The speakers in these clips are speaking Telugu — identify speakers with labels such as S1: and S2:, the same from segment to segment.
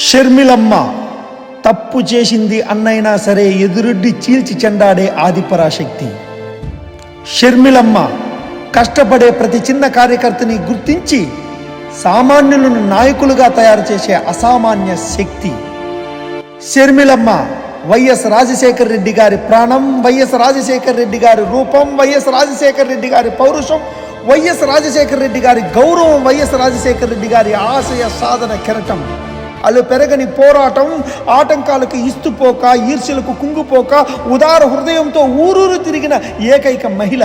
S1: షర్మిలమ్మ తప్పు చేసింది అన్నైనా సరే ఎదురుడ్డి చీల్చి చెండాడే ఆదిపరాశక్తి. షర్మిలమ్మ కష్టపడే ప్రతి చిన్న కార్యకర్తని గుర్తించి సామాన్యులను నాయకులుగా తయారు చేసే అసామాన్య శక్తి. షర్మిలమ్మ వైఎస్ రాజశేఖర్ రెడ్డి గారి ప్రాణం వైఎస్ రాజశేఖర్ రెడ్డి గారి రూపం వైఎస్ రాజశేఖర్ రెడ్డి గారి పౌరుషం వైఎస్ రాజశేఖర్ రెడ్డి గారి గౌరవం వైఎస్ రాజశేఖర్ రెడ్డి గారి ఆశయ సాధన కెరటం. అలా పెరగని పోరాటం ఆటంకాలకు ఇస్తుపోక ఈర్ష్యలకు కుంగిపోక ఉదార హృదయంతో ఊరూరు తిరిగిన ఏకైక మహిళ.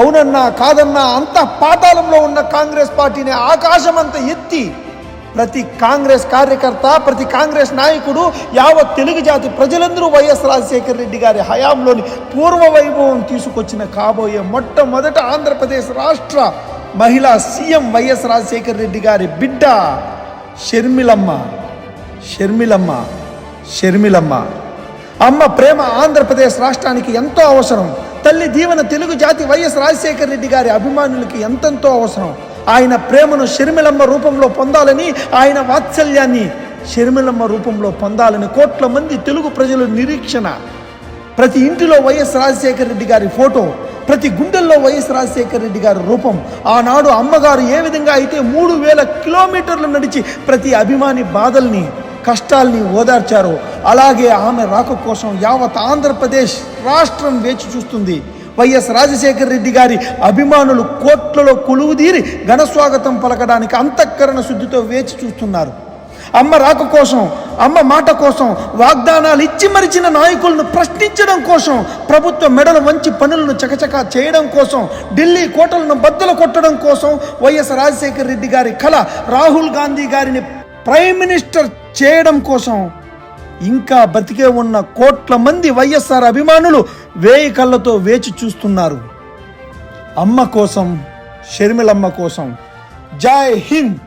S1: అవునన్నా కాదన్నా అంత పాతాళంలో ఉన్న కాంగ్రెస్ పార్టీని ఆకాశమంత ఎత్తి ప్రతి కాంగ్రెస్ కార్యకర్త ప్రతి కాంగ్రెస్ నాయకుడు యావత్ తెలుగు జాతి ప్రజలందరూ వైఎస్ రాజశేఖర రెడ్డి గారి హయాంలోని పూర్వ వైభవం తీసుకొచ్చిన కాబోయే మొట్టమొదట ఆంధ్రప్రదేశ్ రాష్ట్ర మహిళా సీఎం వైఎస్ రాజశేఖర రెడ్డి గారి బిడ్డ. షర్మిలమ్మ షర్మిలమ్మ షర్మిలమ్మ. అమ్మ ప్రేమ ఆంధ్రప్రదేశ్ రాష్ట్రానికి ఎంతో అవసరం. తల్లి దీవెన తెలుగు జాతి వైఎస్ రాజశేఖర రెడ్డి గారి అభిమానులకి ఎంతెంతో అవసరం. ఆయన ప్రేమను షర్మిలమ్మ రూపంలో పొందాలని ఆయన వాత్సల్యాన్ని షర్మిలమ్మ రూపంలో పొందాలని కోట్ల మంది తెలుగు ప్రజల నిరీక్షణ. ప్రతి ఇంటిలో వైఎస్ రాజశేఖర రెడ్డి గారి ఫోటో ప్రతి గుండెల్లో వైఎస్ రాజశేఖర రెడ్డి గారి రూపం. ఆనాడు అమ్మగారు ఏ విధంగా అయితే మూడు వేల కిలోమీటర్లు నడిచి ప్రతి అభిమాని బాధల్ని కష్టాల్ని ఓదార్చారు అలాగే ఆమె రాక కోసం యావత్ ఆంధ్రప్రదేశ్ రాష్ట్రం వేచి చూస్తుంది. వైఎస్ రాజశేఖర రెడ్డి గారి అభిమానులు కోట్లలో కొలువుదీరి ఘనస్వాగతం పలకడానికి అంతఃకరణ శుద్ధితో వేచి చూస్తున్నారు. అమ్మ రాక కోసం అమ్మ మాట కోసం వాగ్దానాలు ఇచ్చి మరిచిన నాయకులను ప్రశ్నించడం కోసం ప్రభుత్వ మెడలు వంచి పనులను చకచకా చేయడం కోసం ఢిల్లీ కోటలను బద్దలు కొట్టడం కోసం వైఎస్ రాజశేఖర రెడ్డి గారి కళ రాహుల్ గాంధీ గారిని ప్రైమ్ మినిస్టర్ చేయడం కోసం ఇంకా బతికే ఉన్న కోట్ల మంది వైఎస్ఆర్ అభిమానులు వేయి కళ్ళతో వేచి చూస్తున్నారు. అమ్మ కోసం షర్మిలమ్మ కోసం. జై హింద్!